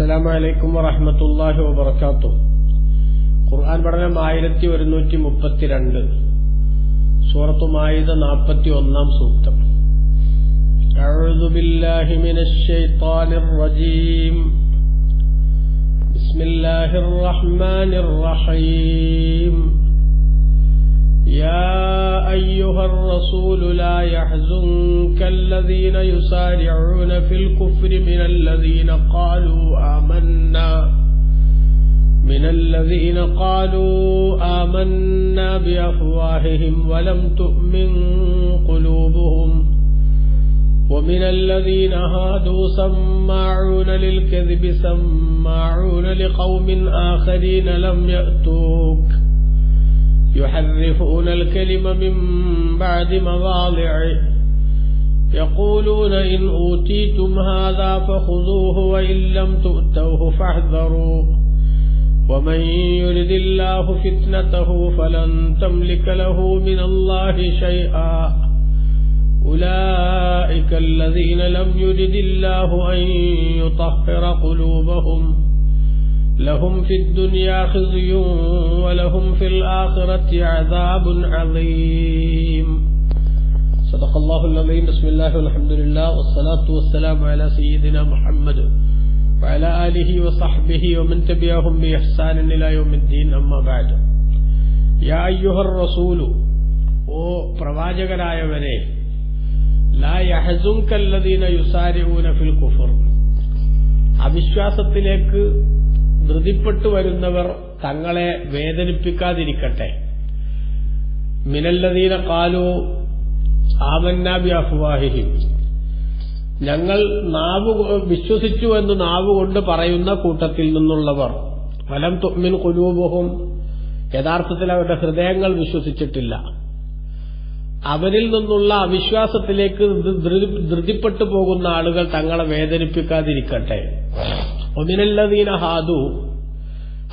അസ്സലാമു അലൈക്കും വറഹ്മത്തുള്ളാഹി വബറകാതുഹു ഖുർആൻ പഠനം ആയിരത്തി ഒരുന്നൂറ്റി മുപ്പത്തിരണ്ട് സൂറത്തു മായിദ നാൽപ്പത്തി ഒന്നാം സൂക്തം أعوذ بالله من الشيطان الرجيم بسم الله الرحمن الرحيم يا أيها الرسول لا يحزنك الذين يسارعون في الكفر من الذين قالوا آمنا من الذين قالوا آمنا بأفواههم ولم تؤمن قلوبهم ومن الذين هادوا سماعون للكذب سماعون لقوم آخرين لم يأتوك يحرفون الكلم من بعد مواضعه يقولون إن أوتيتم هذا فخذوه وإن لم تؤتوه فاحذروا. ومن يرد الله فتنته فلن تملك له من الله شيئا. أولئك الذين لم يرد الله أن يطهر قلوبهم. لهم في الدنيا خزي ولهم في الآخرة عذاب عظيم صدق الله العظيم بسم الله والحمد لله والصلاة والسلام على سيدنا محمد وعلى آله وصحبه ومن تبعهم بإحسان إلى يوم الدين أما بعد يا أيها الرسول ഓ പ്രവാചകരായവരെ ലാ യഹസുങ്കല്ലദീന യുസാരിഊന ഫിൽ കുഫർ അവിശ്വാസത്തിലേക്ക് ധൃതിപ്പെട്ടു വരുന്നവർ തങ്ങളെ വേദനിപ്പിക്കാതിരിക്കട്ടെ. മിനല്ലദീന കാലു ആമന്നാബി അഫ്വാഹിഹിം. ഞങ്ങൾ നാവ് വിശ്വസിച്ചു എന്ന് നാവ് കൊണ്ട് പറയുന്ന കൂട്ടത്തിൽ നിന്നുള്ളവർ ഫലം തൊമ്മിൻ കുലൂബുഹും യഥാർത്ഥത്തിൽ അവരുടെ ഹൃദയങ്ങൾ വിശ്വസിച്ചിട്ടില്ല. അവരിൽ നിന്നുള്ള അവിശ്വാസത്തിലേക്ക് ധൃതിപ്പെട്ടു പോകുന്ന ആളുകൾ തങ്ങളെ വേദനിപ്പിക്കാതിരിക്കട്ടെ. ഒമിനല്ലദീന ഹാദു.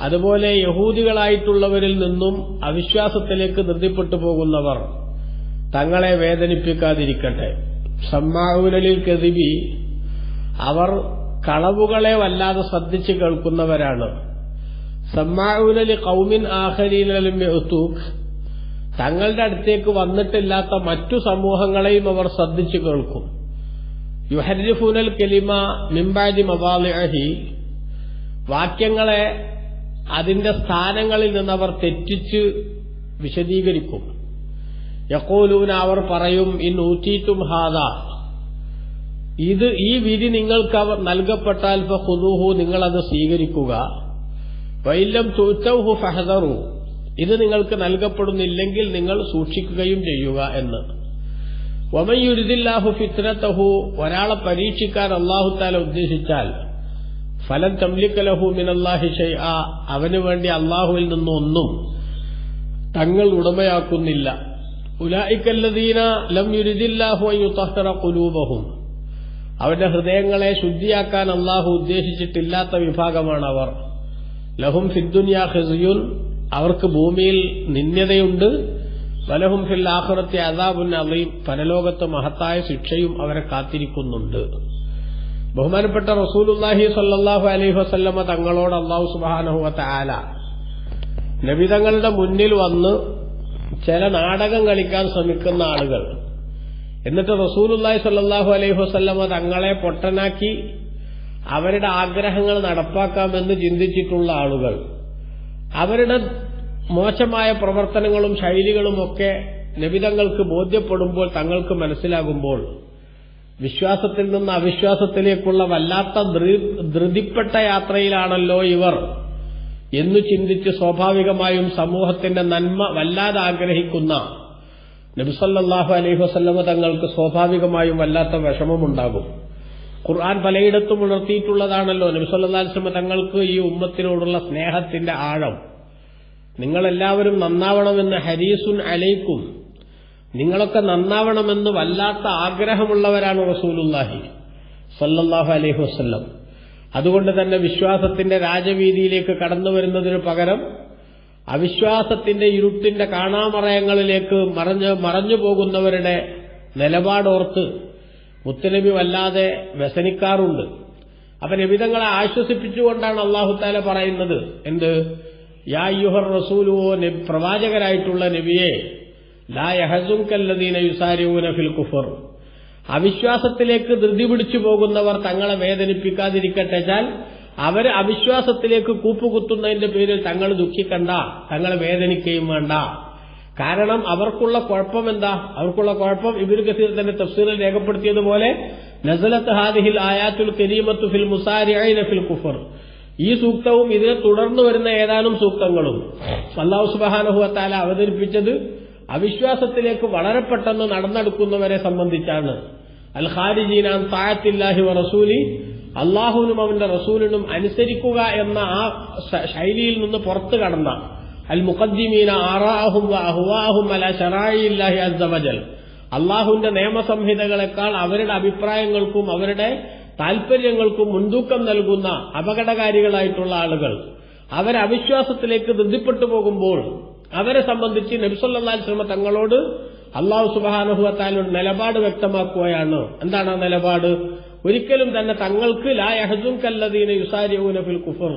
അതുപോലെ യഹൂദികളായിട്ടുള്ളവരിൽ നിന്നും അവിശ്വാസത്തിലേക്ക് ധൃതിപ്പെട്ടു പോകുന്നവർ തങ്ങളെ വേദനിപ്പിക്കാതിരിക്കട്ടെ. സമ്മാഊനലിൽ കെതിബി അവർ കളവുകളെ വല്ലാതെ ശ്രദ്ധിച്ച് കേൾക്കുന്നവരാണ്. സമ്മാഊനലി കൗമിൻ ആഹരീനലും യഹ്തൂഖ് തങ്ങളുടെ അടുത്തേക്ക് വന്നിട്ടില്ലാത്ത മറ്റു സമൂഹങ്ങളെയും അവർ ശ്രദ്ധിച്ചു കേൾക്കും. യുഹരിഫുനൽ കെലിമ മിമ്പാജി മവാലിഹി വാക്യങ്ങളെ അതിന്റെ സ്ഥാനങ്ങളിൽ നിന്ന് അവർ തെറ്റിച്ച് വിശദീകരിക്കും. യക്കോലൂന അവർ പറയും ഇൻ ഊറ്റീറ്റും ഹാദ. ഇത് ഈ വിധി നിങ്ങൾക്ക് അവർ നൽകപ്പെട്ടാൽ ഫുദൂഹു നിങ്ങളത് സ്വീകരിക്കുക. വൈലം തൂറ്റൗഹു ഫഹദറു. ഇത് നിങ്ങൾക്ക് നൽകപ്പെടുന്നില്ലെങ്കിൽ നിങ്ങൾ സൂക്ഷിക്കുകയും ചെയ്യുക എന്ന്. വമയുരുദില്ലാഹു ഫിത്രത്തഹു ഒരാളെ പരീക്ഷിക്കാൻ അള്ളാഹു താല ഉദ്ദേശിച്ചാൽ ഫലം തംലിക്കലഹു മിനല്ലാഹി ഷൈ ആ അവന് വേണ്ടി അള്ളാഹുവിൽ നിന്നൊന്നും തങ്ങൾ ഉടമയാക്കുന്നില്ല. ഉലായിക്കല്ലദീന ലം യുരിദില്ലാഹു അയ്യുത്തഹ്റ കുലൂബഹും അവന്റെ ഹൃദയങ്ങളെ ശുദ്ധിയാക്കാൻ അള്ളാഹു ഉദ്ദേശിച്ചിട്ടില്ലാത്ത വിഭാഗമാണ് അവർ ലഹും ഫിദ്ദുനിയ ഖിസുയുൻ അവർക്ക് ഭൂമിയിൽ നിന്യതയുണ്ട് വലഹും ഫിൽ ആഹുറത്തെ അദാബുൻ അലീം പരലോകത്ത് മഹത്തായ ശിക്ഷയും അവരെ കാത്തിരിക്കുന്നുണ്ട്. ബഹുമാനപ്പെട്ട റസൂലുല്ലാഹി സല്ലാഹു അലൈഹി വസല്ലമ തങ്ങളോട് അള്ളാഹു സുബാനഹുവത്ത ആല നബിതങ്ങളുടെ മുന്നിൽ വന്ന് ചില നാടകം കളിക്കാൻ ശ്രമിക്കുന്ന ആളുകൾ. എന്നിട്ട് റസൂലുല്ലാഹി സല്ലാഹു അലൈഹി വസല്ലമ തങ്ങളെ പൊട്ടനാക്കി അവരുടെ ആഗ്രഹങ്ങൾ നടപ്പാക്കാമെന്ന് ചിന്തിച്ചിട്ടുള്ള ആളുകൾ. അവരുടെ മോശമായ പ്രവർത്തനങ്ങളും ശൈലികളുമൊക്കെ നബിതങ്ങൾക്ക് ബോധ്യപ്പെടുമ്പോൾ തങ്ങൾക്ക് മനസ്സിലാകുമ്പോൾ വിശ്വാസത്തിൽ നിന്ന് അവിശ്വാസത്തിലേക്കുള്ള വല്ലാത്ത ധൃതിപ്പെട്ട യാത്രയിലാണല്ലോ ഇവർ എന്നു ചിന്തിച്ച് സ്വാഭാവികമായും സമൂഹത്തിന്റെ നന്മ വല്ലാതെ ആഗ്രഹിക്കുന്ന നബിസല്ലാഹു അലൈഹി വസ്ലമ തങ്ങൾക്ക് സ്വാഭാവികമായും വല്ലാത്ത വിഷമമുണ്ടാകും. ഖുർആൻ പലയിടത്തും ഉണർത്തിയിട്ടുള്ളതാണല്ലോ. നബിസല്ലാ തങ്ങൾക്ക് ഈ ഉമ്മത്തിനോടുള്ള സ്നേഹത്തിന്റെ ആഴം. നിങ്ങളെല്ലാവരും നന്നാവണമെന്ന് ഹരീസുൻ അലൈക്കും. നിങ്ങളൊക്കെ നന്നാവണമെന്ന് വല്ലാത്ത ആഗ്രഹമുള്ളവരാണ് റസൂലുല്ലാഹി സല്ലല്ലാഹു അലൈഹി വസ്ല്ലം. അതുകൊണ്ട് തന്നെ വിശ്വാസത്തിന്റെ രാജവീതിയിലേക്ക് കടന്നു വരുന്നതിന് പകരം അവിശ്വാസത്തിന്റെ ഇരുട്ടിന്റെ കാണാമറയങ്ങളിലേക്ക് മറഞ്ഞ് മറഞ്ഞു പോകുന്നവരുടെ നിലപാടോർത്ത് മുത്തനബി വല്ലാതെ വ്യസനിക്കാറുണ്ട്. അപ്പൊ നബിതങ്ങളെ ആശ്വസിപ്പിച്ചുകൊണ്ടാണ് അള്ളാഹുത്താല പറയുന്നത്? എന്ത്? യുഹർ റസൂലുവോ പ്രവാചകരായിട്ടുള്ള നബിയെ ലാ യഹസുങ്കല്ലദീന യുസാരിഊന ഫിൽ കുഫർ. അവിശ്വാസത്തിലേക്ക് ധൃതി പിടിച്ചു പോകുന്നവർ തങ്ങളെ വേദനിപ്പിക്കാതിരിക്കട്ടെ ചാൽ അവർ അവിശ്വാസത്തിലേക്ക് കൂപ്പുകുത്തുന്നതിന്റെ പേരിൽ തങ്ങൾ ദുഃഖിക്കണ്ട തങ്ങൾ വേദനിക്കുകയും വേണ്ട. കാരണം അവർക്കുള്ള കുഴപ്പം എന്താ? അവർക്കുള്ള കുഴപ്പം ഇബിൻ കസീർ തന്നെ തഫ്സീറിൽ രേഖപ്പെടുത്തിയതുപോലെ നസലത്ത് ഹാദിഹിൽ ആയാത്തുൽ കരീമത്തു ഫിൽ മുസാരി ഫിൽ കുഫർ. ഈ സൂക്തവും ഇതിനെ തുടർന്ന് വരുന്ന ഏതാനും സൂക്തങ്ങളും അള്ളാഹു സുബാനഹുവത്താല അവതരിപ്പിച്ചത് അവിശ്വാസത്തിലേക്ക് വളരെ പെട്ടെന്ന് നടന്നെടുക്കുന്നവരെ സംബന്ധിച്ചാണ്. അൽ ഖാരിജീനാൻ താഴത്തില്ലാഹി വ റസൂലി അള്ളാഹുവിനും അവന്റെ റസൂലിനും അനുസരിക്കുക എന്ന ആ ശൈലിയിൽ നിന്ന് പുറത്തു കടന്ന. അൽ മുഖദ്ദിമീന ആറാഹും അഹ്വാഹും അല ഷറായില്ലാഹി അസ്സവജൽ അള്ളാഹുവിന്റെ നിയമസംഹിതകളെക്കാൾ അവരുടെ അഭിപ്രായങ്ങൾക്കും അവരുടെ താൽപര്യങ്ങൾക്കും മുൻതൂക്കം നൽകുന്ന അപകടകാരികളായിട്ടുള്ള ആളുകൾ അവരെ അവിശ്വാസത്തിലേക്ക് ധൃതിപ്പെട്ടു പോകുമ്പോൾ അവരെ സംബന്ധിച്ച് നബ്സല്ലാൽ ശ്രമ തങ്ങളോട് അള്ളാഹു സുബാനുഹുവത്താലൊരു നിലപാട് വ്യക്തമാക്കുകയാണ് എന്താണ് ആ നിലപാട്? ഒരിക്കലും തന്നെ തങ്ങൾക്ക് ലാ യഹസും കല്ലദീന യുസാരിഊന ഫിൽ കുഫർ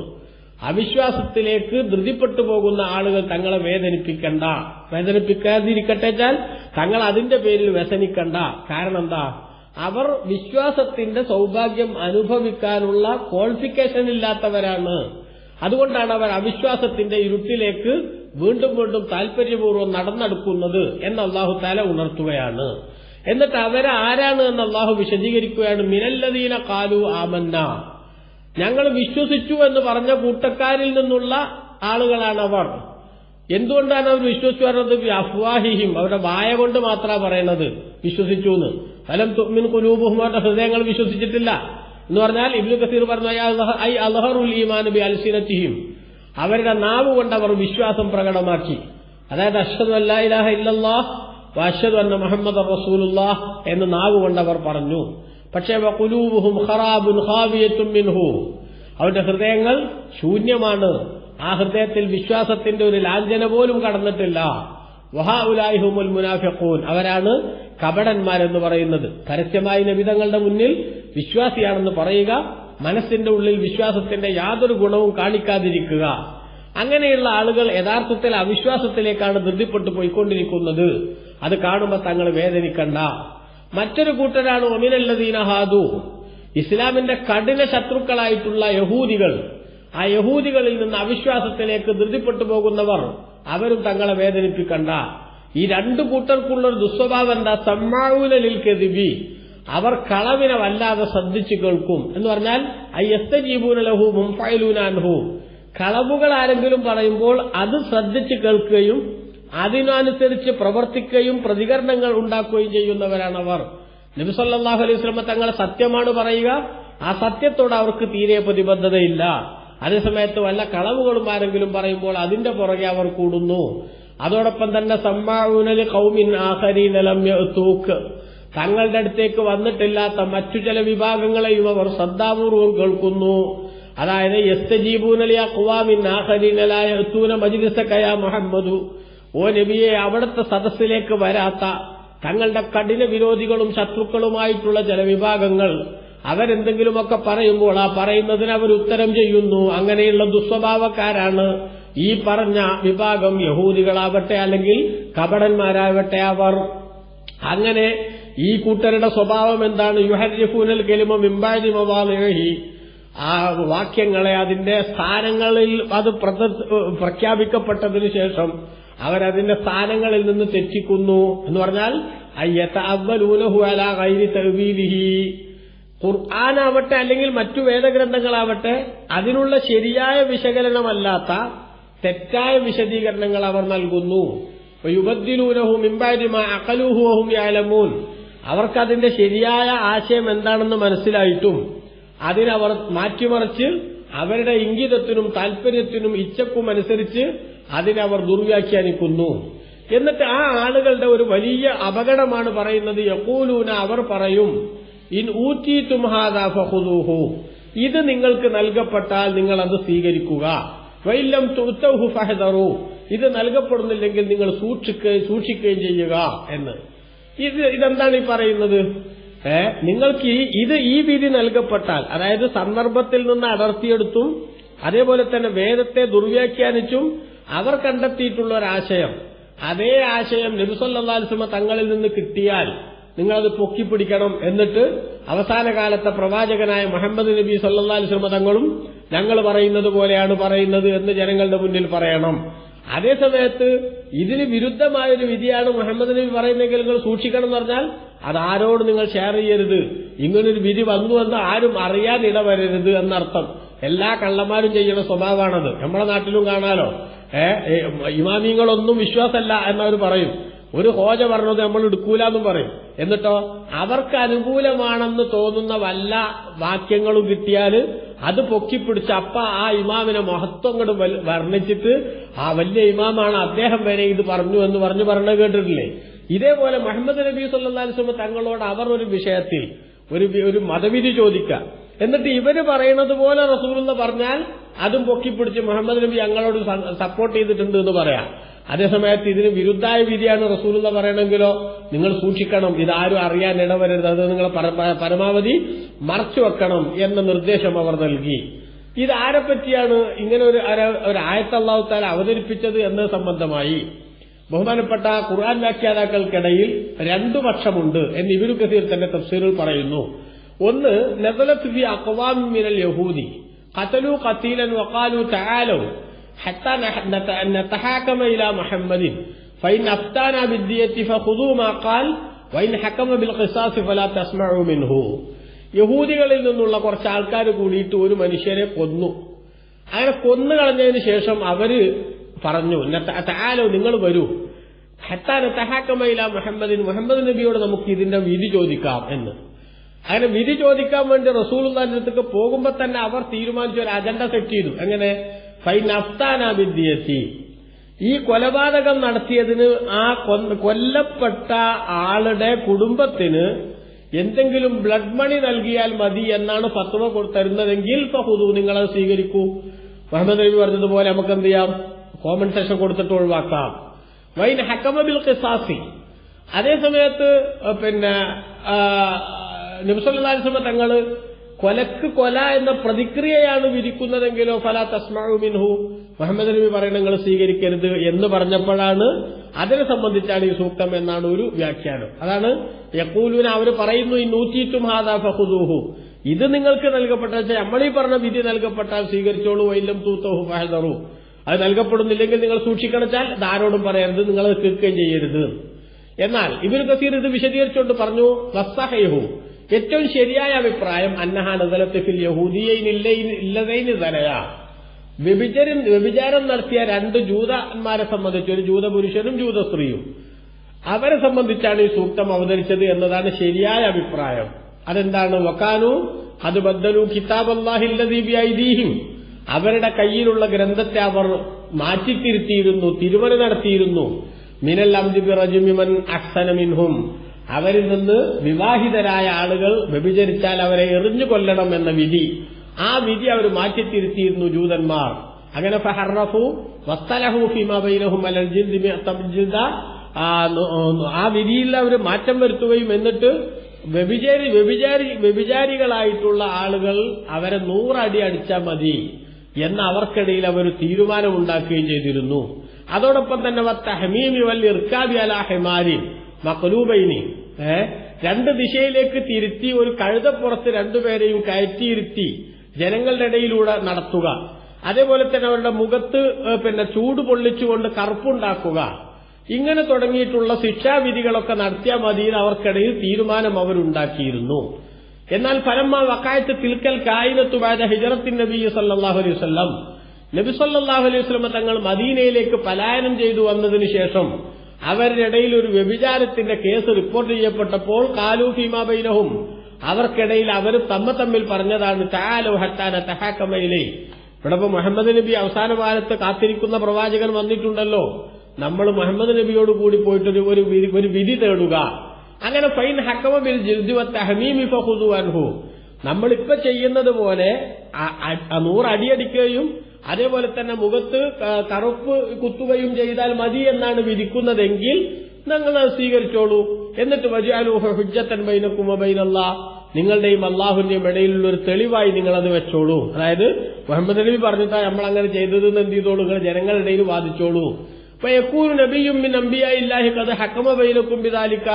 അവിശ്വാസത്തിലേക്ക് ധൃതിപ്പെട്ടു പോകുന്ന ആളുകൾ തങ്ങളെ വേദനിപ്പിക്കണ്ട. വേദനിപ്പിക്കാതിരിക്കട്ടെ വെച്ചാൽ തങ്ങൾ അതിന്റെ പേരിൽ വ്യസനിക്കണ്ട. കാരണം എന്താ? അവർ വിശ്വാസത്തിന്റെ സൗഭാഗ്യം അനുഭവിക്കാനുള്ള ക്വാളിഫിക്കേഷൻ ഇല്ലാത്തവരാണ്. അതുകൊണ്ടാണ് അവർ അവിശ്വാസത്തിന്റെ ഇരുട്ടിലേക്ക് വീണ്ടും വീണ്ടും താല്പര്യപൂർവം നടന്നെടുക്കുന്നത് എന്ന് അള്ളാഹു താല ഉണർത്തുകയാണ്. എന്നിട്ട് അവരാരാണ് എന്ന് അള്ളാഹു വിശദീകരിക്കുകയാണ്. മിനല്ലദീന കാലു ആമന്ന. ഞങ്ങൾ വിശ്വസിച്ചു എന്ന് പറഞ്ഞ കൂട്ടക്കാരിൽ നിന്നുള്ള ആളുകളാണ് അവർ. എന്തുകൊണ്ടാണ് അവർ വിശ്വസിച്ചു പറഞ്ഞത്? അഫ്വാഹിഹിം. അവരുടെ വായ കൊണ്ട് മാത്രമാണ് പറയുന്നത് വിശ്വസിച്ചു എന്ന് ഫലം തുമ്മിൻ കുലൂബുഹും അവരുടെ ഹൃദയങ്ങൾ വിശ്വസിച്ചിട്ടില്ല. എന്ന് പറഞ്ഞാൽ ഇബ്നു കസീർ പറഞ്ഞു ഐ അൽഹറുൽ ഈമാൻ ബി അവരുടെ നാവ് കൊണ്ട് അവർ വിശ്വാസം പ്രകടമാക്കി. അതായത് അഷ്ഹദു അല്ലാ ഇലാഹ ഇല്ലല്ലാഹ് അഷ്ഹദു അന്ന മുഹമ്മദ് റസൂലുല്ലാ എന്ന് നാവ് കൊണ്ട് അവർ പറഞ്ഞു. പക്ഷേ കുലൂബുഹും ഖറാബുൻ മിൻഹു. അവരുടെ ഹൃദയങ്ങൾ ശൂന്യമാണ്. ആ ഹൃദയത്തിൽ വിശ്വാസത്തിന്റെ ഒരു ലാഞ്ചന പോലും കടന്നിട്ടില്ല. വഹാഉലായിഹുമുൽ മുനാഫിഖൂൻ. അവരാണ് കപടന്മാരെന്ന് പറയുന്നത്. പരസ്യമായി നബിതങ്ങളുടെ മുന്നിൽ വിശ്വാസിയാണെന്ന് പറയുക മനസ്സിന്റെ ഉള്ളിൽ വിശ്വാസത്തിന്റെ യാതൊരു ഗുണവും കാണിക്കാതിരിക്കുക. അങ്ങനെയുള്ള ആളുകൾ യഥാർത്ഥത്തിൽ അവിശ്വാസത്തിലേക്കാണ് ധൃതിപ്പെട്ടു പോയിക്കൊണ്ടിരിക്കുന്നത്. അത് കാണുമ്പോൾ തങ്ങൾ വേദനിക്കണ്ട. മറ്റൊരു കൂട്ടരാണ് ഒമിനല്ലദീന ഹാദു. ഇസ്ലാമിന്റെ കഠിന ശത്രുക്കളായിട്ടുള്ള യഹൂദികൾ. ആ യഹൂദികളിൽ നിന്ന് അവിശ്വാസത്തിലേക്ക് ധൃതിപ്പെട്ടു പോകുന്നവർ അവരും തങ്ങളെ വേദനിപ്പിക്കണ്ട. ഈ രണ്ടു കൂട്ടർക്കുള്ള ഒരു ദുസ്വഭാവം എന്താ? സമ്മാവൂലിൽ കെതിബി അവർ കളവിനെ വല്ലാതെ ശ്രദ്ധിച്ചു കേൾക്കും. എന്ന് പറഞ്ഞാൽ അയ്യസ്തജീബൂനലഹു മുംഫൈലൂനാൻഹു കളവുകൾ ആരെങ്കിലും പറയുമ്പോൾ അത് ശ്രദ്ധിച്ചു കേൾക്കുകയും അതിനനുസരിച്ച് പ്രവർത്തിക്കുകയും പ്രതികരണങ്ങൾ ഉണ്ടാക്കുകയും ചെയ്യുന്നവരാണ് അവർ നബിസല്ലാഹു അലൈഹി സ്വലമ തങ്ങൾ സത്യമാണ് പറയുക. ആ സത്യത്തോട് അവർക്ക് തീരെ പ്രതിബദ്ധതയില്ല. അതേസമയത്ത് വല്ല കളവുകളും ആരെങ്കിലും പറയുമ്പോൾ അതിന്റെ പുറകെ അവർ കൂടുന്നു. അതോടൊപ്പം തന്നെ സമ്മാഊനൽ കൗമിൻ ആഹരീനലം തൂക്ക് തങ്ങളുടെ അടുത്തേക്ക് വന്നിട്ടില്ലാത്ത മറ്റു ചില വിഭാഗങ്ങളെയും അവർ ശ്രദ്ധാപൂർവം കേൾക്കുന്നു. അതായത് യസ്തജീബൂനലിയ കുവാമിൻ ആഹരീനലായ എത്തൂന മജിലിസക്കയ മുഹമ്മദു. ഓ നബിയെ അവിടുത്തെ സദസ്സിലേക്ക് വരാത്ത തങ്ങളുടെ കഠിന വിരോധികളും ശത്രുക്കളുമായിട്ടുള്ള ചില വിഭാഗങ്ങൾ അവരെന്തെങ്കിലുമൊക്കെ പറയുമ്പോൾ ആ പറയുന്നതിന് അവർ ഉത്തരം ചെയ്യുന്നു. അങ്ങനെയുള്ള ദുസ്വഭാവക്കാരാണ് ഈ പറഞ്ഞ വിഭാഗം യഹൂദികളാവട്ടെ അല്ലെങ്കിൽ കപടന്മാരാവട്ടെ അവർ. അങ്ങനെ ഈ കൂട്ടരുടെ സ്വഭാവം എന്താണ്? യുഹരിഫൂനൽ കെലിമ മിമ്പാരി ആ വാക്യങ്ങളെ അതിന്റെ സ്ഥാനങ്ങളിൽ അത് പ്രഖ്യാപിക്കപ്പെട്ടതിനു ശേഷം അവരതിന്റെ സ്ഥാനങ്ങളിൽ നിന്ന് തെറ്റിക്കുന്നു എന്ന് പറഞ്ഞാൽ ഖുർആനാവട്ടെ അല്ലെങ്കിൽ മറ്റു വേദഗ്രന്ഥങ്ങളാവട്ടെ അതിനുള്ള ശരിയായ വിശകലനമല്ലാത്ത തെറ്റായ വിശദീകരണങ്ങൾ അവർ നൽകുന്നു. യാലമൂൻ. അവർക്കതിന്റെ ശരിയായ ആശയം എന്താണെന്ന് മനസ്സിലായിട്ടും അതിനവർ മാറ്റിമറിച്ച് അവരുടെ ഇംഗിതത്തിനും താല്പര്യത്തിനും ഇച്ഛക്കും അനുസരിച്ച് അതിനവർ ദുർവ്യാഖ്യാനിക്കുന്നു. എന്നിട്ട് ആ ആളുകളുടെ ഒരു വലിയ അപകടമാണ് പറയുന്നത്. യക്കൂലൂന അവർ പറയും ഇൻ ഊറ്റി തുംഹാദാഫഹുദൂഹു ഇത് നിങ്ങൾക്ക് നൽകപ്പെട്ടാൽ നിങ്ങൾ അത് സ്വീകരിക്കുക. ഫഹദറു. ഇത് നൽകപ്പെടുന്നില്ലെങ്കിൽ നിങ്ങൾ സൂക്ഷിക്കുകയും സൂക്ഷിക്കുകയും ചെയ്യുക എന്ന്. ഇത് ഇതെന്താണ് ഈ പറയുന്നത്? ഏ നിങ്ങൾക്ക് ഇത് ഈ വിധി നൽകപ്പെട്ടാൽ അതായത് സന്ദർഭത്തിൽ നിന്ന് അടർത്തിയെടുത്തും അതേപോലെ തന്നെ വേദത്തെ ദുർവ്യാഖ്യാനിച്ചും അവർ കണ്ടെത്തിയിട്ടുള്ള ഒരാശയം അതേ ആശയം നബിസൊല്ലാസ്മ തങ്ങളിൽ നിന്ന് കിട്ടിയാൽ നിങ്ങളത് പൊക്കിപ്പിടിക്കണം എന്നിട്ട് അവസാന കാലത്തെ പ്രവാചകനായ മുഹമ്മദ് നബി സല്ലാ അലിസ്ലമ തങ്ങളും ഞങ്ങൾ പറയുന്നത് പോലെയാണ് പറയുന്നത് എന്ന് ജനങ്ങളുടെ മുന്നിൽ പറയണം. അതേ സമയത്ത് ഇതിന് വിരുദ്ധമായൊരു വിധിയാണ് മുഹമ്മദ് നബി പറയുന്നെങ്കിൽ നിങ്ങൾ സൂക്ഷിക്കണം എന്ന് പറഞ്ഞാൽ അത് ആരോട് നിങ്ങൾ ഷെയർ ചെയ്യരുത്. ഇങ്ങനൊരു വിധി വന്നു എന്ന് ആരും അറിയാൻ ഇടവരരുത് എന്നർത്ഥം. എല്ലാ കള്ളന്മാരും ചെയ്യുന്ന സ്വഭാവമാണത്. നമ്മുടെ നാട്ടിലും കാണാലോ. ഇമാമിങ്ങളൊന്നും വിശ്വാസമല്ല എന്നവർ പറയും. ഒരു ഹോജ പറഞ്ഞത് നമ്മൾ എടുക്കൂല പറയും. എന്നിട്ടോ? അവർക്ക് അനുകൂലമാണെന്ന് തോന്നുന്ന വല്ല വാക്യങ്ങളും കിട്ടിയാൽ അത് പൊക്കിപ്പിടിച്ച് അപ്പ ആ ഇമാമിനെ മഹത്വം കൊണ്ട് വർണിച്ചിട്ട് ആ വലിയ ഇമാമാണ് അദ്ദേഹം വരെ ഇത് പറഞ്ഞു എന്ന് പറഞ്ഞു പറഞ്ഞു കേട്ടിട്ടില്ലേ? ഇതേപോലെ മുഹമ്മദ് നബി സല്ലാസ്വമ തങ്ങളോട് അവർ ഒരു വിഷയത്തിൽ ഒരു ഒരു മതവിധി ചോദിക്കുക എന്നിട്ട് ഇവർ പറയുന്നത് പോലെ റസൂലുള്ള പറഞ്ഞാൽ അതും പൊക്കിപ്പിടിച്ച് മുഹമ്മദ് നബി ഞങ്ങളോട് സപ്പോർട്ട് ചെയ്തിട്ടുണ്ട് എന്ന് പറയാം. അതേസമയത്ത് ഇതിന് വിരുദ്ധായ വിധിയാണ് റസൂലുള്ള പറയണമെങ്കിലോ നിങ്ങൾ സൂക്ഷിക്കണം ഇതാരും അറിയാൻ ഇടവരരുത്. അത് നിങ്ങൾ പരമാവധി മറച്ചു വെക്കണം എന്ന നിർദ്ദേശം അവർ നൽകി. ഇത് ആരെപ്പറ്റിയാണ് ഇങ്ങനെ ഒരു ഒരു അവതരിപ്പിച്ചത് എന്നത് സംബന്ധമായി ബഹുമാനപ്പെട്ട ഖുർആൻ വ്യാഖ്യാതാക്കൾക്കിടയിൽ രണ്ടു പക്ഷമുണ്ട് എന്ന് ഇബിനു കസീർ തന്റെ തഫ്സീറിൽ പറയുന്നു. ഒന്ന് നസലത്ത് ഫി അക്വാമിനൽ യഹൂദി. ഖതലു ഖതീലൻ വഖാലു തആലു. حتى نتحاكم إلى محمد فإن أفتانا بالدية فخذوا ما قال وإن حكم بالقصاص فلا تسمعوا منه യഹൂദികളിൽ നിന്നുള്ള കുറച്ച് ആൾക്കാർ കൂടിയിട്ട് ഒരു മനുഷ്യരെ കൊന്നു അങ്ങനെ കൊന്നു കളഞ്ഞതിന് ശേഷം അവര് പറഞ്ഞു താലോ നിങ്ങൾ വരൂ ഹത്താന തഹാക്കമയില മുഹമ്മദിൻ മുഹമ്മദ് നബിയോട് നമുക്ക് ഇതിന്റെ വിധി ചോദിക്കാം എന്ന് അങ്ങനെ വിധി ചോദിക്കാൻ വേണ്ടി റസൂലുള്ളാന്റെ അടുത്തേക്ക് പോകുമ്പോൾ തന്നെ അവർ തീരുമാനിച്ച ഒരു അജണ്ട സെറ്റ് ചെയ്തു എങ്ങനെ ഫൈൻ ഈ കൊലപാതകം നടത്തിയതിന് ആ കൊല്ലപ്പെട്ട ആളുടെ കുടുംബത്തിന് എന്തെങ്കിലും ബ്ലഡ് മണി നൽകിയാൽ മതി എന്നാണ് ഫത്വ തരുന്നതെങ്കിൽ ഫഹുദു നിങ്ങളത് സ്വീകരിക്കൂ. മുഹമ്മദ് നബി പറഞ്ഞതുപോലെ നമുക്ക് എന്ത് ചെയ്യാം കോമ്പൻസേഷൻ കൊടുത്തിട്ട് ഒഴിവാക്കാം. വൈൻ ഹക്കമബിൽ ഖിസാസി. അതേ സമയത്ത് പിന്നെ നിമിഷം തങ്ങൾ കൊലക്ക് കൊല എന്ന പ്രതിക്രിയയാണ് വിധിക്കുന്നതെങ്കിലോ ഫല തസ്മാവു മിൻഹു. മുഹമ്മദ് നബി പറയുന്നത് നിങ്ങൾ സ്വീകരിക്കരുത് എന്ന് പറഞ്ഞപ്പോഴാണ് അതിനെ സംബന്ധിച്ചാണ് ഈ സൂക്തം എന്നാണ് ഒരു വ്യാഖ്യാനം. അതാണ് യക്കൂലുവിന് അവർ പറയുന്നു ഈ നൂറ്റിയിട്ടും ഹാദാ ഫഹുദൂഹു ഇത് നിങ്ങൾക്ക് നൽകപ്പെട്ട നമ്മളീ പറഞ്ഞ വിധി നൽകപ്പെട്ടാൽ സ്വീകരിച്ചോളൂ വൈലം തൂത്തോഹു ഫഹദറു. അത് നൽകപ്പെടുന്നില്ലെങ്കിൽ നിങ്ങൾ സൂക്ഷിക്കണച്ചാൽ ഇതാരോടും പറയരുത് നിങ്ങൾ കേൾക്കുകയും ചെയ്യരുത്. എന്നാൽ ഇബിൻ കസീർ ഇത് വിശദീകരിച്ചുകൊണ്ട് പറഞ്ഞു ഏറ്റവും ശരിയായ അഭിപ്രായം അന്നഹാനദലത്തിൽ യഹൂദിയയില്ലതൈന് തനയാ വ്യഭിചരം വ്യഭിചാരം നടത്തിയ രണ്ട് ജൂതന്മാരെ സംബന്ധിച്ച് ഒരു ജൂത പുരുഷനും ജൂത സ്ത്രീയും അവരെ സംബന്ധിച്ചാണ് ഈ സൂക്തം അവതരിച്ചത് എന്നതാണ് ശരിയായ അഭിപ്രായം. അതെന്താണ്? വക്കാനു അത് ബദ്ദലു കിതാബല്ലാഹില്ലദീബിഐദീഹിം അവരുടെ കയ്യിലുള്ള ഗ്രന്ഥത്തെ അവർ മാറ്റിത്തിരുത്തിയിരുന്നു തിരുമല നടത്തിയിരുന്നു. മിനൽ അംദിബി റജുമിമൻ അക്സനമിൻഹും അവരിൽ നിന്ന് വിവാഹിതരായ ആളുകൾ വ്യഭിചരിച്ചാൽ അവരെ എറിഞ്ഞു കൊല്ലണം എന്ന വിധി. ആ വിധി അവർ മാറ്റിത്തിരുത്തിയിരുന്നു ജൂതന്മാർ. അങ്ങനെ ഫഹറഫു ആ വിധിയിൽ അവർ മാറ്റം വരുത്തുകയും എന്നിട്ട് വ്യഭിചാരി വ്യഭിചാരി വ്യഭിചാരികളായിട്ടുള്ള ആളുകൾ അവരെ നൂറടി അടിച്ചാൽ മതി എന്ന് അവർക്കിടയിൽ അവർ തീരുമാനമുണ്ടാക്കുകയും ചെയ്തിരുന്നു. അതോടൊപ്പം തന്നെ വത്തഹമീമി വൽ ഇർക്കാബി അല ഹെമാരി. മക്ലൂബൈനി ഏ? രണ്ട് ദിശയിലേക്ക് തിരുത്തി ഒരു കഴുതപ്പുറത്ത് രണ്ടുപേരെയും കയറ്റിയിരുത്തി ജനങ്ങളുടെ ഇടയിലൂടെ നടത്തുക. അതേപോലെ തന്നെ അവരുടെ മുഖത്ത് പിന്നെ ചൂട് പൊള്ളിച്ചുകൊണ്ട് കറുപ്പുണ്ടാക്കുക. ഇങ്ങനെ തുടങ്ങിയിട്ടുള്ള ശിക്ഷാവിധികളൊക്കെ നടത്തിയാൽ മതി അവർക്കിടയിൽ തീരുമാനം അവരുണ്ടാക്കിയിരുന്നു. എന്നാൽ ഫലമ്മ വക്കായത്ത് തിൽക്കൽ കായിനത്തുമായ ഹിജറത്തിൻ നബി സല്ലാഹു അലൈഹി വസ്ലം നബി സല്ലാഹു അലൈഹി വസ്ലമ തങ്ങൾ മദീനയിലേക്ക് പലായനം ചെയ്തു വന്നതിനു ശേഷം അവരുടെ ഇടയിൽ ഒരു വ്യഭിചാരത്തിന്റെ കേസ് റിപ്പോർട്ട് ചെയ്യപ്പെട്ടപ്പോൾ കാലു ഭീമാബൈനഹും അവർക്കിടയിൽ അവർ തമ്മ തമ്മിൽ പറഞ്ഞതാണ് ഹത്താന ഇവിടെ മുഹമ്മദ് നബി അവസാന കാലത്ത് കാത്തിരിക്കുന്ന പ്രവാചകൻ വന്നിട്ടുണ്ടല്ലോ. നമ്മൾ മുഹമ്മദ് നബിയോട് കൂടി പോയിട്ട് ഒരു ഒരു വിധി തേടുക. അങ്ങനെ ഫൈൻ ഹക്കമബിൽ ജിൽദുവത്ത് ഹമീമി നമ്മളിപ്പോ ചെയ്യുന്നത് പോലെ നൂറ് അടിയടിക്കുകയും അതേപോലെ തന്നെ മുഖത്ത് കറുപ്പ് കുത്തുകയും ചെയ്താൽ മതി എന്നാണ് വിധിക്കുന്നതെങ്കിൽ നിങ്ങൾ അത് സ്വീകരിച്ചോളൂ. എന്നിട്ട് വജാലൂഹ ഹുജ്ജത്തൻ ബൈനക്കും ബൈനല്ല. നിങ്ങളുടെയും അള്ളാഹുവിന്റെയും ഇടയിലുള്ള ഒരു തെളിവായി നിങ്ങൾ അത് വെച്ചോളൂ. അതായത് മുഹമ്മദ് നബി പറഞ്ഞിട്ടാ നമ്മൾ അങ്ങനെ ചെയ്തതെന്ന് എന്ത് ചെയ്തോളൂ? നിങ്ങൾ ജനങ്ങളുടെ ഇടയിൽ വാദിച്ചോളൂ. അപ്പൊ യക്കൂരു നബിയും മിൻ അംബിയായില്ലാഹി കത് ഹക്കമ ബൈനക്കും പിതാലിക്ക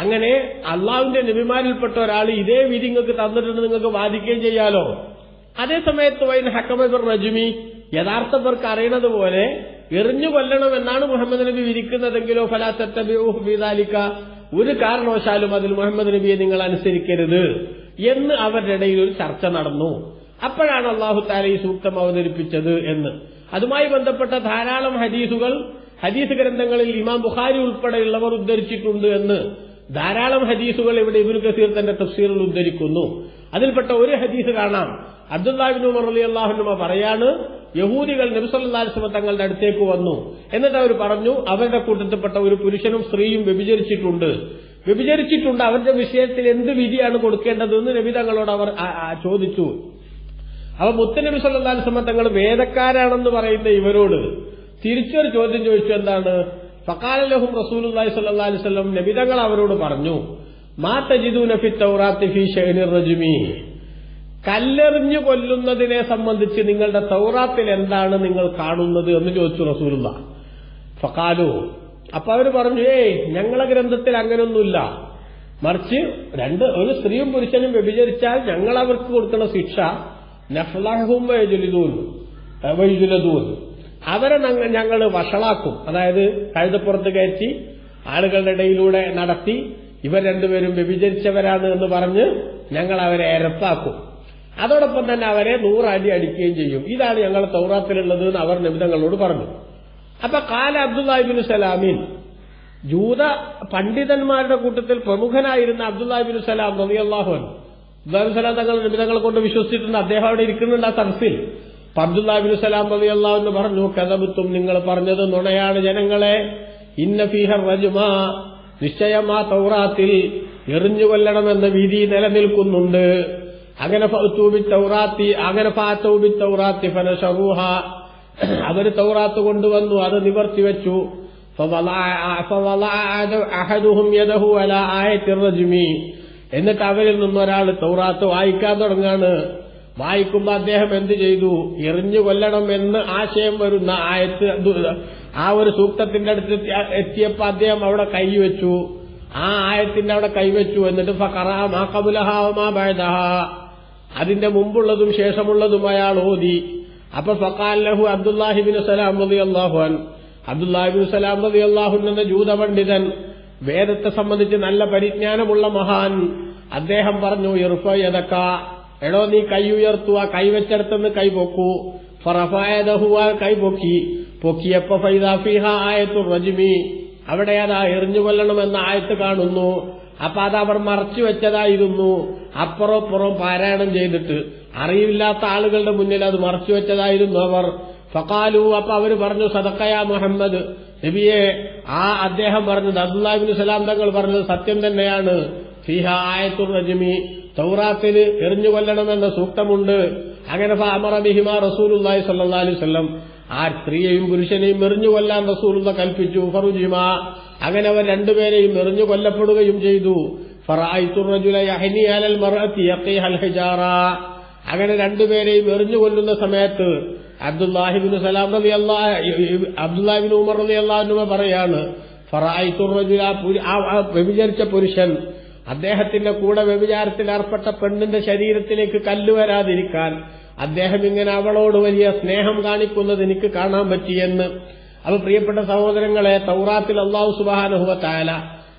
അങ്ങനെ അള്ളാഹുവിന്റെ നബിമാരിൽപ്പെട്ട ഒരാൾ ഇതേ വിധി നിങ്ങൾക്ക് തന്നിട്ടുണ്ട് നിങ്ങൾക്ക് വാദിക്കുകയും ചെയ്യാലോ? അതേ സമയത്ത് വൈൻ ഹക്കമബിർ റജുമി യഥാർത്ഥവർക്ക് അറിയണത് പോലെ എറിഞ്ഞു കൊല്ലണം എന്നാണ് മുഹമ്മദ് നബി വിരിക്കുന്നതെങ്കിലോ ഫലാത്തബിദാലിക്ക ഒരു കാരണവശാലും അതിൽ മുഹമ്മദ് നബിയെ നിങ്ങൾ അനുസരിക്കരുത് എന്ന് അവരുടെ ഇടയിൽ ഒരു ചർച്ച നടന്നു. അപ്പോഴാണ് അള്ളാഹു താല ഈ സൂക്തം അവതരിപ്പിച്ചത് എന്ന്. അതുമായി ബന്ധപ്പെട്ട ധാരാളം ഹദീസുകൾ ഹദീസ് ഗ്രന്ഥങ്ങളിൽ ഇമാം ബുഖാരി ഉൾപ്പെടെയുള്ളവർ ഉദ്ധരിച്ചിട്ടുണ്ട് എന്ന് ധാരാളം ഹദീസുകൾ ഇവിടെ ഇബുൽ കസീർ തന്റെ തഫ്സീറിൽ ഉദ്ധരിക്കുന്നു. അതിൽപ്പെട്ട ഒരു ഹദീസ് കാണാം. അബ്ദുല്ലാബിൻ ഉമർ അള്ളാഹുനുമ പറയാണ് യഹൂദികൾ നബിസല്ലാസ്മ തങ്ങളുടെ അടുത്തേക്ക് വന്നു. എന്നിട്ട് അവർ പറഞ്ഞു അവരുടെ കൂട്ടത്തിൽപ്പെട്ട ഒരു പുരുഷനും സ്ത്രീയും വ്യഭിചരിച്ചിട്ടുണ്ട്. വ്യഭിചരിച്ചിട്ടുണ്ട് അവരുടെ വിഷയത്തിൽ എന്ത് വിധിയാണ് കൊടുക്കേണ്ടതെന്ന് നബി തങ്ങളോട് അവർ ചോദിച്ചു. അപ്പൊ മുത്തനബി സല്ലാസ്മ തങ്ങൾ വേദക്കാരാണെന്ന് പറയുന്ന ഇവരോട് തിരിച്ചൊരു ചോദ്യം ചോദിച്ചു എന്താണ്? ഫക്കാലലഹും റസൂൽ വസല്ലം നബിതങ്ങൾ അവരോട് പറഞ്ഞു മാ തജിദു നഫി തൗറാത്തി ഫി ഷൈനിർ റജുമി. കല്ലെറിഞ്ഞു കൊല്ലുന്നതിനെ സംബന്ധിച്ച് നിങ്ങളുടെ തൗറാത്തിൽ എന്താണ് നിങ്ങൾ കാണുന്നത് എന്ന് ചോദിച്ചു റസൂലുള്ള. ഫക്കാലു അപ്പൊ അവർ പറഞ്ഞു ഏയ് ഞങ്ങളെ ഗ്രന്ഥത്തിൽ അങ്ങനെയൊന്നുമില്ല മറിച്ച് രണ്ട് ഒരു സ്ത്രീയും പുരുഷനും വ്യഭിചരിച്ചാൽ ഞങ്ങൾ അവർക്ക് കൊടുക്കുന്ന ശിക്ഷ നഫ്ലഹും വയജുലിദൂൻ വൈജുലതൂൻ അവരെ ഞങ്ങൾ വഷളാക്കും. അതായത് കഴുതപ്പുറത്ത് കയറ്റി ആളുകളുടെ ഇടയിലൂടെ നടത്തി ഇവർ രണ്ടുപേരും വ്യഭിചരിച്ചവരാണ് എന്ന് പറഞ്ഞ് ഞങ്ങൾ അവരെ എരപ്പാക്കും. അതോടൊപ്പം തന്നെ അവരെ നൂറടി അടിക്കുകയും ചെയ്യും. ഇതാണ് ഞങ്ങൾ തൗറാത്തിലുള്ളത് എന്ന് അവർ നിമിതങ്ങളോട് പറഞ്ഞു. അപ്പൊ കാല അബ്ദുല്ലാഹിബിൻ സലാമിൻ ജൂത പണ്ഡിതന്മാരുടെ കൂട്ടത്തിൽ പ്രമുഖനായിരുന്ന അബ്ദുല്ലാഹിബിൻ സലാം റബിയല്ലാഹുൻ അബ്ദുല്ലാഹിബിൻ സലാം തങ്ങൾ നിമിതങ്ങളെ കൊണ്ട് വിശ്വസിച്ചിട്ടുണ്ട്. അദ്ദേഹം അവിടെ ഇരിക്കുന്നുണ്ട് ആ സദസ്സിൽ അപ്പൊ അബ്ദുല്ലാഹിബിൻ സലാം റബിയല്ലാഹു എന്ന് പറഞ്ഞു കഥബുത്തും നിങ്ങൾ പറഞ്ഞത് നുണയാണ് ജനങ്ങളെ. ഇന്ന ഫീഹർ റജുമാ നിശ്ചയമാ തൗറാത്തിൽ എറിഞ്ഞുകൊല്ലണമെന്ന വിധി നിലനിൽക്കുന്നുണ്ട്. അങ്ങനെ ഫൗത്തൂബി തൗറാത്തി അങ്ങനെ ഫാത്തൂബി തൗറാത്തി ഫന ഷറൂഹ അവർ തൗറാത്ത് കൊണ്ടുവന്നു അത് നിവർത്തി വെച്ചു. എന്നിട്ട് അവരിൽ നിന്നൊരാൾ തൗറാത്ത് വായിക്കാൻ തുടങ്ങാണ്. വായിക്കുമ്പോൾ അദ്ദേഹം എന്ത് ചെയ്തു? എറിഞ്ഞു കൊല്ലണം എന്ന് ആശയം വരുന്ന ആയത്ത് ആ ഒരു സൂക്തത്തിന്റെ അടുത്ത് എത്തിയപ്പോൾ അദ്ദേഹം അവിടെ കൈവച്ചു. ആ ആയത്തിന്റെ അവിടെ കൈവച്ചു. എന്നിട്ട് ഫറാ മാ കബുലഹാ മാ ബൈദഹ അതിന്റെ മുമ്പുള്ളതും ശേഷമുള്ളതും അയാൾ ഓതി. അപ്പൊ ഫക്കാലഹു ലഹു അബ്ദുല്ലാഹിബിൻ സലാം റളിയല്ലാഹു അൻ. അബ്ദുല്ലാഹിബിൻ സലാം റളിയല്ലാഹു അള്ളാഹുൻ എന്ന ജൂത പണ്ഡിതൻ വേദത്തെ സംബന്ധിച്ച് നല്ല പരിജ്ഞാനമുള്ള മഹാൻ. അദ്ദേഹം പറഞ്ഞു ഇർഫയതക്ക എടോ നീ കൈ ഉയർത്തുക കൈവച്ചെടുത്തെന്ന് കൈ പൊക്കൂ. ഫറഫായതഹുവ കൈ പൊക്കി. പൊക്കിയപ്പൊ ഫൈദാഫിഹ ആയത്തു റജ്മി. അവിടെ അതാ എറിഞ്ഞു കൊല്ലണമെന്ന ആയത്ത് കാണുന്നു. അപ്പൊ അത് അവർ മറച്ചു വെച്ചതായിരുന്നു. അപ്പുറപ്പുറം പാരായണം ചെയ്തിട്ട്. അറിയില്ലാത്ത ആളുകളുടെ മുന്നിൽ അത് മറച്ചു വെച്ചതായിരുന്നു അവർ. ഫക്കാലു അപ്പൊ അവർ പറഞ്ഞു സദക്കയാ മുഹമ്മദ്. നബിയെ ആ അദ്ദേഹം പറഞ്ഞത് അബ്ദുല്ലാഹിബിൻ സലാം തങ്ങൾ പറഞ്ഞത് സത്യം തന്നെയാണ്. ഫിഹ ആയത്തുർ റജ്മി തൗറാത്തിൽ എറിഞ്ഞു കൊല്ലണമെന്ന സൂക്തമുണ്ട്. അങ്ങനെ അമറ ബിഹിമ റസൂലുല്ലാഹി സല്ലാ അലൈഹി വസല്ലം ആ സ്ത്രീയെയും പുരുഷനെയും എറിഞ്ഞു കൊല്ലാൻ റസൂലുള്ള കൽപ്പിച്ചു. ഫറുജിമ അങ്ങനെ അവർ രണ്ടുപേരെയും എറിഞ്ഞു കൊല്ലപ്പെടുകയും ചെയ്തു. അങ്ങനെ രണ്ടുപേരെയും എറിഞ്ഞു കൊല്ലുന്ന സമയത്ത് അബ്ദുല്ലാഹിബിൻ സലാം റബി അബ്ദുല്ലാഹിബിൻ ഉമർ റബി അള്ളാഹുനുമ പറയാണ് വ്യഭിചരിച്ച പുരുഷൻ അദ്ദേഹത്തിന്റെ കൂടെ വ്യഭിചാരത്തിൽ ഏർപ്പെട്ട പെണ്ണിന്റെ ശരീരത്തിലേക്ക് കല്ലുവരാതിരിക്കാൻ അദ്ദേഹം ഇങ്ങനെ അവളോട് വലിയ സ്നേഹം കാണിക്കുന്നത് എനിക്ക് കാണാൻ പറ്റിയെന്ന് അപ്പൊ പ്രിയപ്പെട്ട സഹോദരങ്ങളെ തൗറാത്തിൽ അള്ളാഹു സുബാനുഹുവ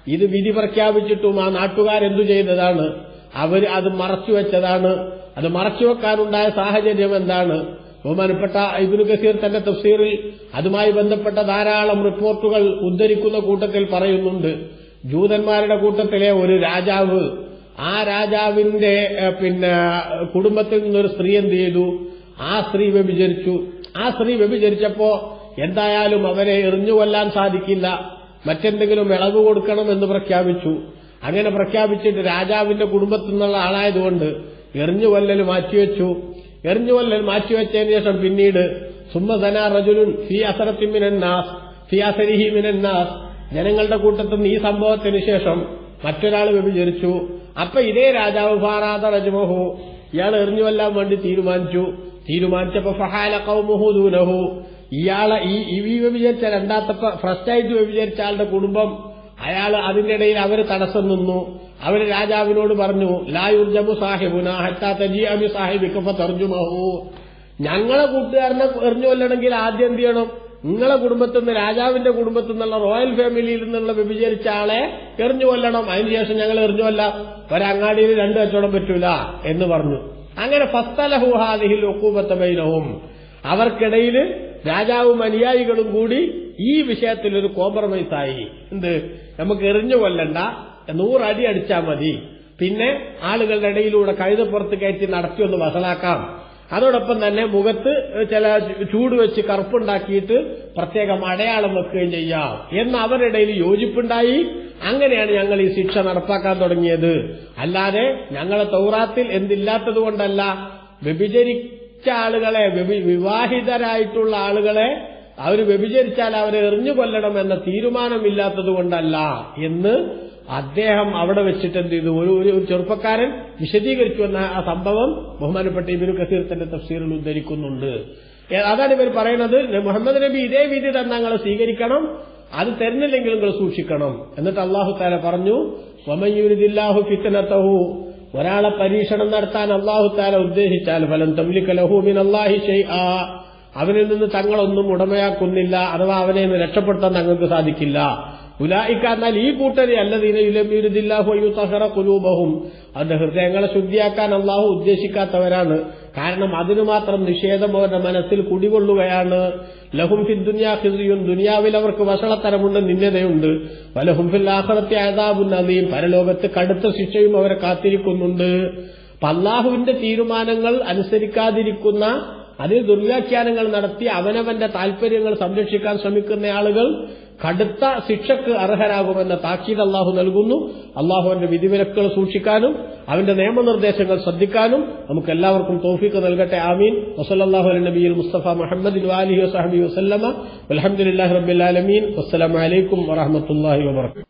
ഇത് വിധി പ്രഖ്യാപിച്ചിട്ടും ആ നാട്ടുകാരെന്തു ചെയ്തതാണ്? അവർ അത് മറച്ചുവെച്ചതാണ് അത് മറച്ചുവെക്കാനുണ്ടായ സാഹചര്യം എന്താണ്? ബഹുമാനപ്പെട്ട ഇബിനു കസീർ തന്റെ തഫ്സീറിൽ അതുമായി ബന്ധപ്പെട്ട ധാരാളം റിപ്പോർട്ടുകൾ ഉദ്ധരിക്കുന്ന കൂട്ടത്തിൽ പറയുന്നുണ്ട്. ജൂതന്മാരുടെ കൂട്ടത്തിലെ ഒരു രാജാവ് ആ രാജാവിന്റെ പിന്നെ കുടുംബത്തിൽ നിന്നൊരു സ്ത്രീ എന്ത് ചെയ്തു? ആ സ്ത്രീ വ്യഭിചരിച്ചു. ആ സ്ത്രീ വ്യഭിചരിച്ചപ്പോ എന്തായാലും അവരെ എറിഞ്ഞുകൊല്ലാൻ സാധിക്കില്ല. മറ്റെന്തെങ്കിലും ഇളവ് കൊടുക്കണം എന്ന് പ്രഖ്യാപിച്ചു. അങ്ങനെ പ്രഖ്യാപിച്ചിട്ട് രാജാവിന്റെ കുടുംബത്തിൽ നിന്നുള്ള ആളായതുകൊണ്ട് എറിഞ്ഞുകൊല്ലൽ മാറ്റിവെച്ചു. എറിഞ്ഞുകൊല്ലൽ മാറ്റിവെച്ചതിന് ശേഷം പിന്നീട് സുമ്മസന റജുലുൻ ഫി അസറത്തി മിനന്നാസ് അസരിഹി മിനന്നാസ് ജനങ്ങളുടെ കൂട്ടത്തിൽ നിന്ന് ഈ സംഭവത്തിന് ശേഷം മറ്റൊരാൾ വ്യഭിചരിച്ചു. അപ്പൊ ഇതേ രാജാവ് ഫാറാദ റജ്മഹു ഇയാൾ എറിഞ്ഞുവല്ലാൻ വേണ്ടി തീരുമാനിച്ചു. തീരുമാനിച്ചപ്പോ ഫഹാല കൗമുഹു ദൂനഹു. ഇയാളെ ഈ ഈ വ്യഭിചരിച്ച രണ്ടാമത്തെ ഫസ്റ്റ് ആയിട്ട് വ്യഭിചരിച്ച ആളുടെ കുടുംബം അയാൾ അതിന്റെ ഇടയിൽ അവർ തടസ്സം നിന്നു. അവർ രാജാവിനോട് പറഞ്ഞു ലായുർജമു സാഹിബുന ഹത്താ അബി ഞങ്ങളെ കൂട്ടുകാരനെ എറിഞ്ഞു കൊല്ലണമെങ്കിൽ ആദ്യം എന്ത് ചെയ്യണം? നിങ്ങളെ കുടുംബത്തിൽ നിന്ന് രാജാവിന്റെ കുടുംബത്തിൽ നിന്നുള്ള റോയൽ ഫാമിലിയിൽ നിന്നുള്ള വ്യഭിചരിച്ച ആളെ എറിഞ്ഞു കൊല്ലണം. അതിനുശേഷം ഞങ്ങൾ എറിഞ്ഞു കൊല്ല. ഒരങ്ങാടിയിൽ രണ്ടു കച്ചവടം പറ്റൂല എന്ന് പറഞ്ഞു. അങ്ങനെ ഫസ്തലഹുഹാദിഹിൽ ഒക്കൂപത്ത ബൈനവും അവർക്കിടയിൽ രാജാവും അനുയായികളും കൂടി ഈ വിഷയത്തിൽ ഒരു കോംപ്രമൈസ് ആയി. എന്ത്? നമുക്ക് എറിഞ്ഞു കൊല്ലണ്ട. നൂറടി അടിച്ചാൽ മതി. പിന്നെ ആളുകളുടെ ഇടയിലൂടെ കഴുതപ്പുറത്ത് കയറ്റി നടത്തി ഒന്ന് വസലാക്കാം അതോടൊപ്പം തന്നെ മുഖത്ത് ചില ചൂട് വെച്ച് കറുപ്പുണ്ടാക്കിയിട്ട് പ്രത്യേകം അടയാളം വെക്കുകയും ചെയ്യാം. എന്ന് അവരുടെ ഇടയിൽ യോജിപ്പുണ്ടായി. അങ്ങനെയാണ് ഞങ്ങൾ ഈ ശിക്ഷ നടപ്പാക്കാൻ തുടങ്ങിയത്. അല്ലാതെ ഞങ്ങളെ തൗറാത്തിൽ എന്തില്ലാത്തത് കൊണ്ടല്ല. വ്യഭിചരിച്ച ആളുകളെ വിവാഹിതരായിട്ടുള്ള ആളുകളെ അവർ വ്യഭിചരിച്ചാൽ അവരെ എറിഞ്ഞു കൊല്ലണം എന്ന തീരുമാനമില്ലാത്തത് കൊണ്ടല്ല എന്ന് അദ്ദേഹം അവിടെ വെച്ചിട്ട് എന്ത് ചെയ്തു? ഒരു ഒരു ചെറുപ്പക്കാരൻ വിശദീകരിച്ചു എന്ന ആ സംഭവം ബഹുമാനപ്പെട്ട ഇബിനു കസീർ തന്റെ തഫ്സീറിൽ ഉദ്ധരിക്കുന്നുണ്ട്. അതാണ് ഇവർ പറയുന്നത്. മുഹമ്മദ് നബി ഇതേ വിധി തന്നെ നിങ്ങൾ സ്വീകരിക്കണം. അത് തരുന്നില്ലെങ്കിൽ നിങ്ങൾ സൂക്ഷിക്കണം. എന്നിട്ട് അള്ളാഹു താല പറഞ്ഞു ഒരാളെ പരീക്ഷണം നടത്താൻ അള്ളാഹു താല ഉദ്ദേശിച്ചാൽ ഫലം തമ്മിലിക്ക ലഹൂമിൻ അള്ളാഹി ഷൈആ. അവനിൽ നിന്ന് തങ്ങളൊന്നും ഉടമയാക്കുന്നില്ല അഥവാ അവനെ രക്ഷപ്പെടുത്താൻ തങ്ങൾക്ക് സാധിക്കില്ല. ഉലായിക്ക എന്നാൽ ഈ കൂട്ടരെ അല്ലദീനയുലമീരുദില്ലാഹുത്തഹറ കുലൂബഹും അവരുടെ ഹൃദയങ്ങളെ ശുദ്ധിയാക്കാൻ അള്ളാഹു ഉദ്ദേശിക്കാത്തവരാണ്. കാരണം അതിനു മാത്രം നിഷേധം അവരുടെ മനസ്സിൽ കുടികൊള്ളുകയാണ്. ലഹും ഫിൻ ദുനിയാ ഹിസിയും ദുനിയാവിൽ അവർക്ക് വഷളത്തരമുണ്ട് നിന്യതയുണ്ട് വലഹും ഫിൽ ആഖിറത്തി അദാബുൻ അദീം പരലോകത്ത് കടുത്ത ശിക്ഷയും അവരെ കാത്തിരിക്കുന്നുണ്ട്. പല്ലാഹുവിന്റെ തീരുമാനങ്ങൾ അനുസരിക്കാതിരിക്കുന്ന അതിൽ ദുർവ്യാഖ്യാനങ്ങൾ നടത്തി അവനവന്റെ താൽപര്യങ്ങൾ സംരക്ഷിക്കാൻ ശ്രമിക്കുന്ന ആളുകൾ കടുത്ത ശിക്ഷക്ക് അർഹരാകുമെന്ന താക്കീത് അള്ളാഹു നൽകുന്നു. അള്ളാഹുവിന്റെ വിധിവിലക്കുകൾ സൂക്ഷിക്കാനും അവന്റെ നിയമനിർദ്ദേശങ്ങൾ ശ്രദ്ധിക്കാനും നമുക്ക് എല്ലാവർക്കും തോഫിക്ക് നൽകട്ടെ. ആമീൻ. വസല്ലാഹു നബിയിൽ മുസ്തഫ മുഹമ്മദ് അലഹി വസഹബി വസ്ലമ അലഹമുല്ലാ ആലമീൻ. വസ്സലാമലൈക്കും വറഹമത്തല്ലാഹി വബർക്കാത്തു